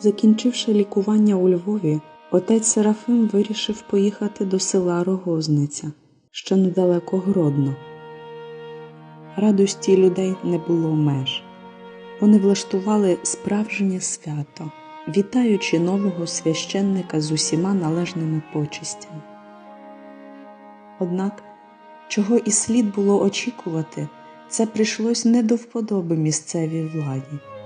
Закінчивши лікування у Львові, отець Серафим вирішив поїхати до села Рогозниця, що недалеко Гродно. Радості людей не було меж. Вони влаштували справжнє свято, вітаючи нового священника з усіма належними почестями. Однак, чого і слід було очікувати, це прийшлось не до вподоби місцевій владі.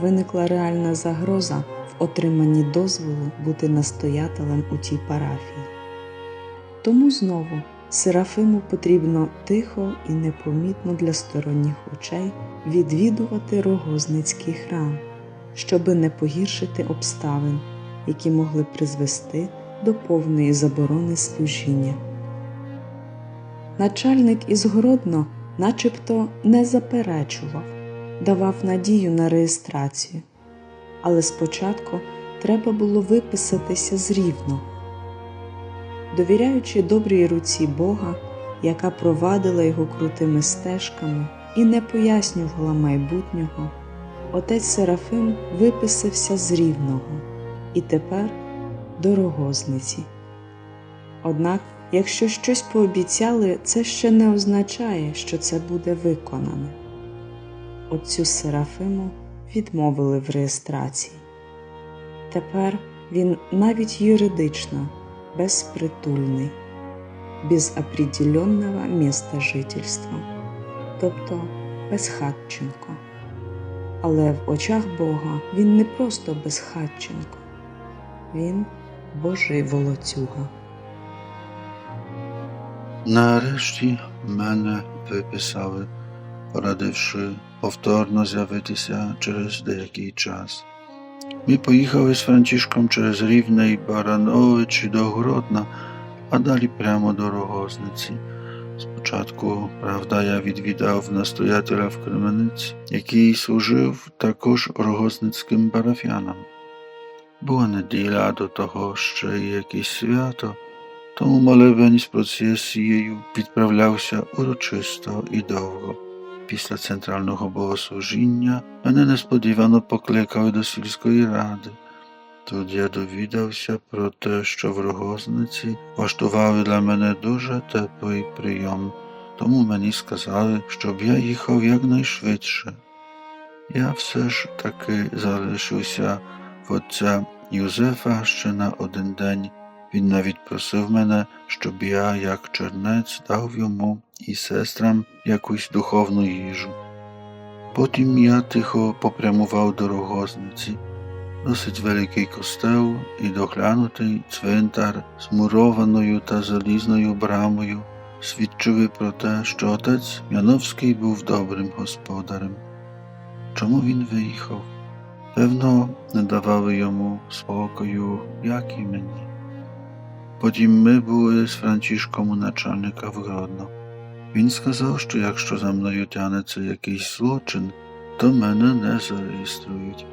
Виникла реальна загроза в отриманні дозволу бути настоятелем у тій парафії. Тому знову Серафиму потрібно тихо і непомітно для сторонніх очей відвідувати Рогозницький храм, щоби не погіршити обставин, які могли призвести до повної заборони служіння. Начальник із Гродно начебто не заперечував, давав надію на реєстрацію, але спочатку треба було виписатися з Рівного. Довіряючи добрій руці Бога, яка провадила його крутими стежками і не пояснювала майбутнього, отець Серафим виписався з Рівного і тепер до Рогозниці. Однак, якщо щось пообіцяли, це ще не означає, що це буде виконане. Отцю Серафиму відмовили в реєстрації. Тепер він навіть юридично безпритульний, без определенного міста жительства, тобто безхатченко. Але в очах Бога він не просто безхатченко, він Божий волоцюга. Нарешті мене виписали, порадивши повторно з'явитися через деякий час. Ми поїхали з Франчишком через Рівне і Барановичі до Гродна, а далі прямо до Рогозниці. Спочатку, правда, я відвідав настоятеля в Кремениці, який служив також рогозницьким парафіянам. Була неділя до того ще й якесь свято, тому молебень з процесією відправлявся урочисто і довго. Після центрального богослужіння мене несподівано покликали до сільської ради. Тут я довідався про те, що в Рогозниці влаштували для мене дуже теплий прийом, тому мені сказали, щоб я їхав якнайшвидше. Я все ж таки залишився в отця Юзефа ще на один день. Він навіть просив мене, щоб я, як чернець, дав йому і сестрам якусь духовну їжу. Потім я тихо попрямував до рогозниці, досить великий костел і доглянутий цвинтар з мурованою та залізною брамою свідчили про те, що отець Яновський був добрим господарем. Чому він виїхав? Певно, не давали йому спокою, як і мені. Потім ми були з Франчишком у начальника в Гродно. Він сказав, що якщо за мною тянеться якийсь злочин, то мене не зареєструють.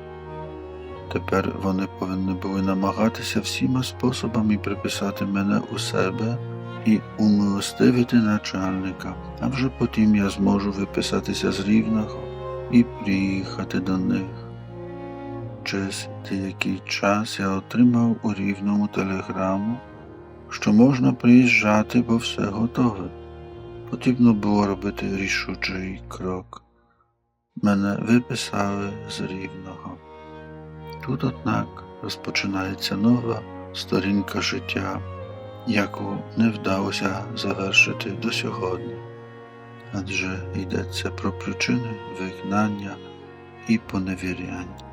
Тепер вони повинні були намагатися всіма способами приписати мене у себе і умилостивити начальника, а вже потім я зможу виписатися з Рівного і приїхати до них. Через деякий час я отримав у рівному телеграму, що можна приїжджати, бо все готове. Потрібно було робити рішучий крок. Мене виписали з рівного. Тут, однак, розпочинається нова сторінка життя, яку не вдалося завершити до сьогодні, адже йдеться про причини вигнання і поневіряння.